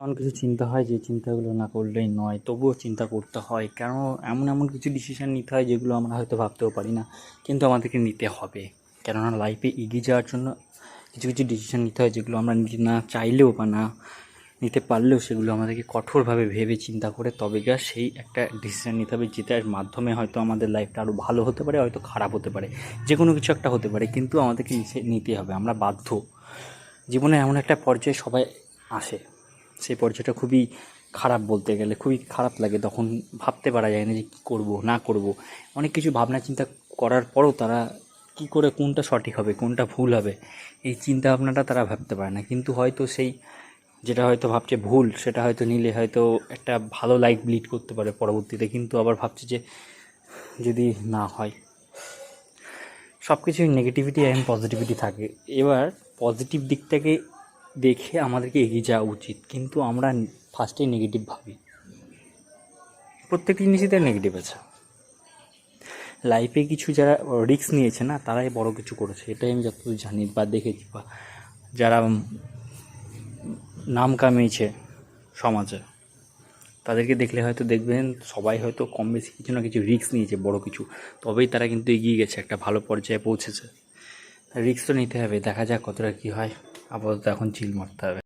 এমন কিছু চিন্তা হয় যে চিন্তাগুলো না করলেই নয়, তবুও চিন্তা করতে হয়। কেন? এমন এমন কিছু ডিসিশান নিতে হয় যেগুলো আমরা হয়তো ভাবতেও পারি না, কিন্তু আমাদেরকে নিতে হবে। কেননা লাইফে এগিয়ে যাওয়ার জন্য কিছু কিছু ডিসিশান নিতে হয় যেগুলো আমরা নিতে না চাইলেও বা না নিতে পারলেও সেগুলো আমাদেরকে কঠোরভাবে ভেবে চিন্তা করে তবে গিয়ে সেই একটা ডিসিশান নিতে হবে যেটার মাধ্যমে হয়তো আমাদের লাইফটা আরও ভালো হতে পারে, হয়তো খারাপ হতে পারে। যে কোনো কিছু একটা হতে পারে, কিন্তু আমাদেরকে নিতে হবে। আমরা বাধ্য। জীবনে এমন একটা পর্যায়ে সবাই আসে। সেই পর্যায়টা খুবই খারাপ বলতে গেলে, খুবই খারাপ লাগে। তখন ভাবতে পারা যায় না যে কী করব, না করব। অনেক কিছু ভাবনা চিন্তা করার পরও তারা কী করে কোনটা সঠিক হবে, কোনটা ভুল হবে, এই চিন্তা ভাবনাটা তারা ভাবতে পারে না। কিন্তু হয়তো সেই যেটা হয়তো ভাবছে ভুল, সেটা হয়তো নিলে হয়তো একটা ভালো লাইফ লিড করতে পারে পরবর্তীতে। কিন্তু আবার ভাবছে যে যদি না হয় সব কিছুই নেগেটিভিটি অ্যান্ড পজিটিভিটি থাকে। এবার পজিটিভ দিকটাকে দেখে আমাদেরকে এগিয়ে যাওয়া উচিত। কিন্তু আমরা ফার্স্টে নেগেটিভ ভাবি। প্রত্যেকটি জিনিসই তার নেগেটিভ আছে। লাইফে কিছু যারা রিস্ক নিয়েছে না, তারাই বড় কিছু করেছে। এটাই আমি যতদূর জানি বা দেখেছি বা যারা নাম কামিয়েছে সমাজে, তাদেরকে দেখলে হয়তো দেখবেন সবাই হয়তো কম বেশি কিছু না কিছু রিস্ক নিয়েছে, বড় কিছু। তবেই তারা কিন্তু এগিয়ে গেছে, একটা ভালো পর্যায়ে পৌঁছেছে। রিস্ক তো নিতে হবে, দেখা যাক কতটা কী হয়। আপাতত এখন চিল মারতে হবে।